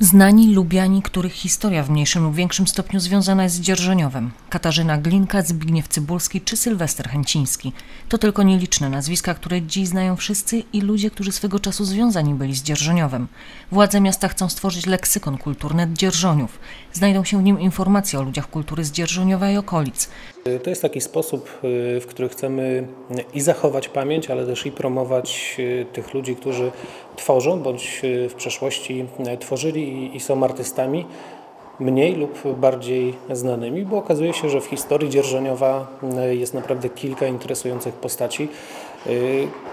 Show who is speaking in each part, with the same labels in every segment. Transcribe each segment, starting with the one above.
Speaker 1: Znani lubiani, których historia w mniejszym lub większym stopniu związana jest z Dzierżoniowem. Katarzyna Glinka, Zbigniew Cybulski czy Sylwester Chęciński. To tylko nieliczne nazwiska, które dziś znają wszyscy i ludzie, którzy swego czasu związani byli z Dzierżoniowem. Władze miasta chcą stworzyć leksykon kulturny Dzierżoniów. Znajdą się w nim informacje o ludziach kultury z Dzierżoniowa i okolic.
Speaker 2: To jest taki sposób, y, w który chcemy i zachować pamięć, ale też i promować y, tych ludzi, którzy tworzą bądź y, w przeszłości tworzyli i są artystami mniej lub bardziej znanymi, bo okazuje się, że w historii Dzierżoniowa jest naprawdę kilka interesujących postaci,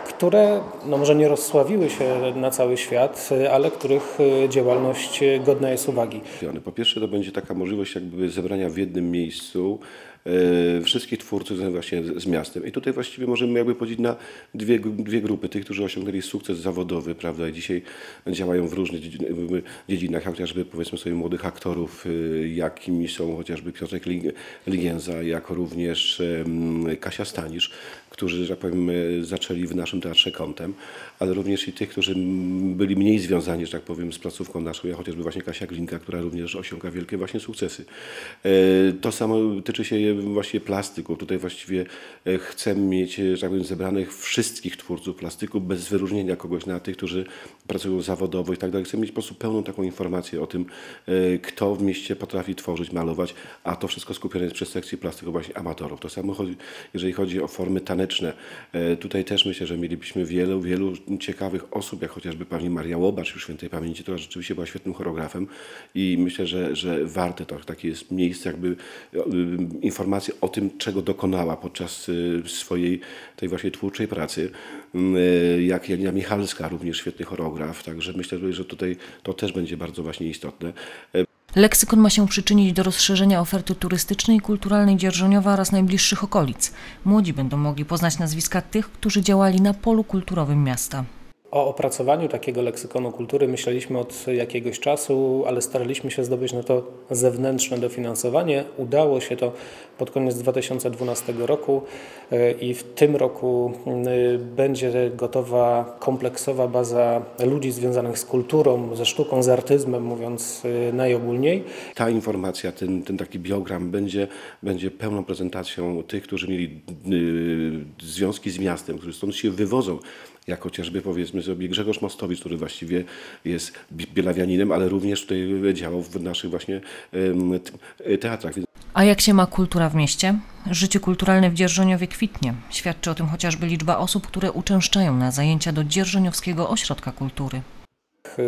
Speaker 2: które no może nie rozsławiły się na cały świat, ale których działalność godna jest uwagi.
Speaker 3: Po pierwsze to będzie taka możliwość jakby zebrania w jednym miejscu wszystkich twórców właśnie z miastem. I tutaj właściwie możemy jakby podzielić na dwie, dwie grupy. Tych, którzy osiągnęli sukces zawodowy, prawda, i dzisiaj działają w różnych dziedzinach, chociażby powiedzmy sobie młodych aktorów, e, jakimi są chociażby Piotrek Ligienza, jako również Kasia Stanisz, którzy, że tak powiem, e, zaczęli w naszym teatrze kątem, ale również i tych, którzy byli mniej związani, że tak powiem, z placówką naszą, jak chociażby właśnie Kasia Glinka, która również osiąga wielkie właśnie sukcesy. To samo tyczy się właśnie plastyku. Tutaj właściwie e, chcę mieć, że tak powiem, zebranych wszystkich twórców plastyku bez wyróżnienia kogoś na tych, którzy pracują zawodowo i tak dalej. Chcę mieć po prostu pełną taką informację o tym, e, kto w mieście potrafi tworzyć, malować, a to wszystko skupione jest przez sekcję plastyku właśnie amatorów. To samo chodzi, jeżeli chodzi o formy taneczne. E, tutaj też myślę, że mielibyśmy wielu, wielu ciekawych osób, jak chociażby pani Maria Łobacz już świętej pamięci, która rzeczywiście była świetnym choreografem. I myślę, że, że warte to, takie jest miejsce jakby informacji informacje o tym, czego dokonała podczas y, swojej tej właśnie twórczej pracy, y, jak Janina Michalska, również świetny choreograf, także myślę, że tutaj to też będzie bardzo właśnie istotne.
Speaker 1: Leksykon ma się przyczynić do rozszerzenia oferty turystycznej i kulturalnej Dzierżoniowa oraz najbliższych okolic. Młodzi będą mogli poznać nazwiska tych, którzy działali na polu kulturowym miasta.
Speaker 2: O opracowaniu takiego leksykonu kultury myśleliśmy od jakiegoś czasu, ale staraliśmy się zdobyć na to zewnętrzne dofinansowanie. Udało się to pod koniec 2012 roku e, i w tym roku e, będzie gotowa kompleksowa baza ludzi związanych z kulturą, ze sztuką, z artyzmem, mówiąc e, najogólniej.
Speaker 3: Ta informacja, ten, ten taki biogram będzie, będzie pełną prezentacją tych, którzy mieli związki z miastem, którzy stąd się wywodzą jak chociażby powiedzmy sobie Grzegorz Mostowicz, który właściwie jest bielawianinem, ale również tutaj działał w naszych właśnie teatrach.
Speaker 1: A jak się ma kultura w mieście? Życie kulturalne w Dzierżoniowie kwitnie. Świadczy o tym chociażby liczba osób, które uczęszczają na zajęcia do Dzierżoniowskiego Ośrodka Kultury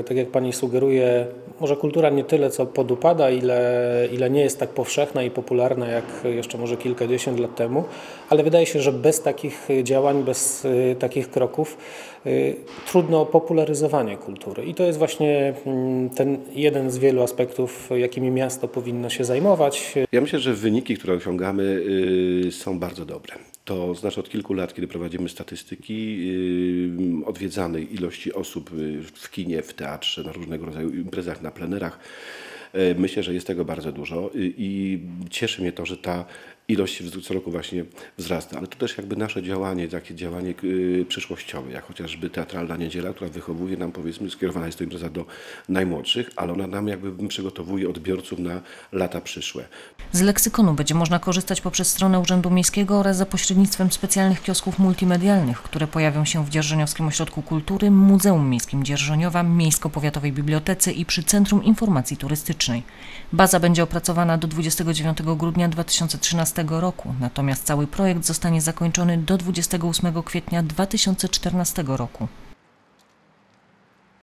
Speaker 2: tak jak pani sugeruje, może kultura nie tyle co podupada, ile, ile nie jest tak powszechna i popularna jak jeszcze może kilkadziesiąt lat temu, ale wydaje się, że bez takich działań, bez y, takich kroków y, trudno popularyzowanie kultury. I to jest właśnie mm, ten jeden z wielu aspektów, jakimi miasto powinno się zajmować.
Speaker 3: Ja myślę, że wyniki, które osiągamy, y, są bardzo dobre. To znaczy od kilku lat, kiedy prowadzimy statystyki yy, odwiedzanej ilości osób yy, w kinie, w teatrze, na różnego rodzaju imprezach, na plenerach, yy, myślę, że jest tego bardzo dużo i cieszy mnie to, że ta ilość co roku właśnie wzrasta. Ale to też jakby nasze działanie, takie działanie yy, przyszłościowe, jak chociażby Teatralna Niedziela, która wychowuje nam, powiedzmy, skierowana jest to impreza do najmłodszych, ale ona nam jakby przygotowuje odbiorców na lata przyszłe.
Speaker 1: Z leksykonu będzie można korzystać poprzez stronę Urzędu Miejskiego oraz za pośrednictwem specjalnych kiosków multimedialnych, które pojawią się w Dzierżoniowskim Ośrodku Kultury, Muzeum Miejskim Dzierżoniowa, Miejsko-Powiatowej Bibliotece i przy Centrum Informacji Turystycznej. Baza będzie opracowana do 29 grudnia 2013 roku, natomiast cały projekt zostanie zakończony do 28 kwietnia 2014 roku.